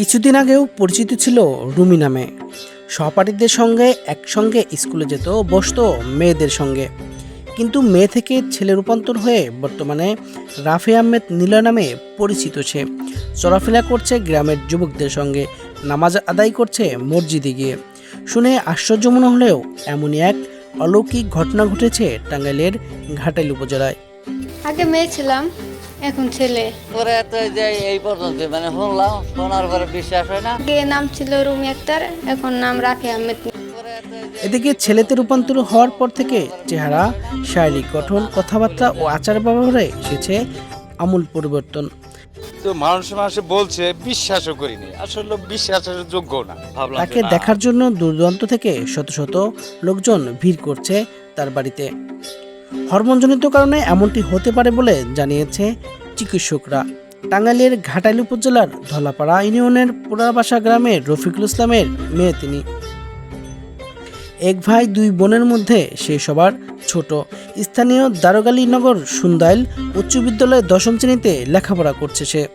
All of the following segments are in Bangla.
কিছুদিন আগেও পরিচিত ছিল রুমি নামে। সহপাঠীদের সঙ্গে একসঙ্গে স্কুলে যেত, বসতো মেয়েদের সঙ্গে। কিন্তু মেয়ে থেকে ছেলে রূপান্তর হয়ে বর্তমানে রাফি আহমেদ নীলা নামে পরিচিত সে। চলাফেরা করছে গ্রামের যুবকদের সঙ্গে, নামাজ আদায় করছে মসজিদে গিয়ে। শুনে আশ্চর্য মনে হলেও এমনই এক অলৌকিক ঘটনা ঘটেছে টাঙ্গাইলের ঘাটাইল উপজেলায়। আগে মেয়ে ছিলাম। এখন ছেলে। পরে তো যে এই পর্যন্ত মানে শুনলাম শোনার পরে বিশ্বাস হয় না? আগে নাম ছিল রুমি আক্তার এখন নাম রাখে আহমেদ। এদিকে ছেলেতে রূপান্তর হওয়ার পর থেকে চেহারা শারীরিক গঠন কথাবার্তা ও আচার ব্যবহারে এসেছে আমূল পরিবর্তন। তো মানুষ মানুষে বলছে বিশ্বাসও করিনি। আসলে বিশ্বাসের যোগ্য না। তাকে দেখার জন্য দূরদূরান্ত থেকে শত শত লোকজন ভিড় করছে তার বাড়িতে। হরমোনজনিত কারণে এমনটি হতে পারে বলে জানিয়েছে চিকিৎসকরা। টাঙ্গাইলের ঘাটাইল উপজেলার ধলাপাড়া ইউনিয়নের পুরাবাসা গ্রামের রফিকুল ইসলামের মেয়ে তিনি। এক ভাই, দুই বোনের মধ্যে সে সবার ছোট। স্থানীয় দারোগালী নগর সুন্দাইল উচ্চ বিদ্যালয়ে দশম শ্রেণীতে লেখাপড়া করছে সে।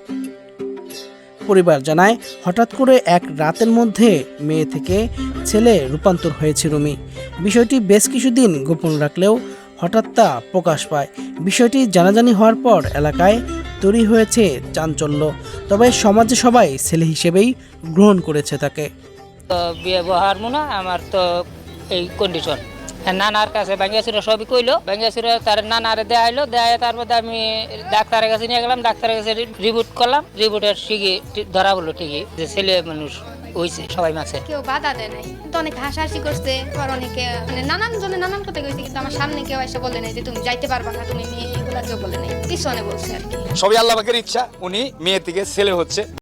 পরিবার জানায়, হঠাৎ করে এক রাতের মধ্যে মেয়ে থেকে ছেলে রূপান্তর হয়েছে রুমি। বিষয়টি বেশ কিছুদিন গোপন রাখলেও হঠাৎ তা প্রকাশ পায়। বিষয়টি জানাজানি হওয়ার পর এলাকায় তৈরি হয়েছে চাঞ্চল্য। তবে সমাজে সবাই ছেলে হিসেবেই গ্রহণ করেছে তাকে। তো ব্যবহার মনে আমার তো এই কন্ডিশন নানার কাছে ব্যাঙ্গাসুরা সবই কইলো। ব্যাঙ্গাসুরা তার নানারে দেখাইলো দেখাই তারপরে আমি ডাক্তারের কাছে নিয়ে গেলাম, ডাক্তারের কাছে রিপোর্ট করলাম। রিপোর্টের ঠিকই ধরা বলল ঠিকই যে ছেলে মানুষ। হয়েছে সবাই মাছে। কেউ বাধা দেয় নাই। কিন্তু অনেক হাসাহাসি করছে আবার অনেকে মানে নানান জনে নানান কথা কইছে কিন্তু আমার সামনে কেউ এসে বলে নাই যে তুমি যাইতে পারবা না তুমি মেয়ে এগুলা কেউ বলে নাই। পিছনে বলছে আর কি। সবই আল্লাহ পাকের ইচ্ছা উনি মেয়ে থেকে ছেলে হচ্ছে।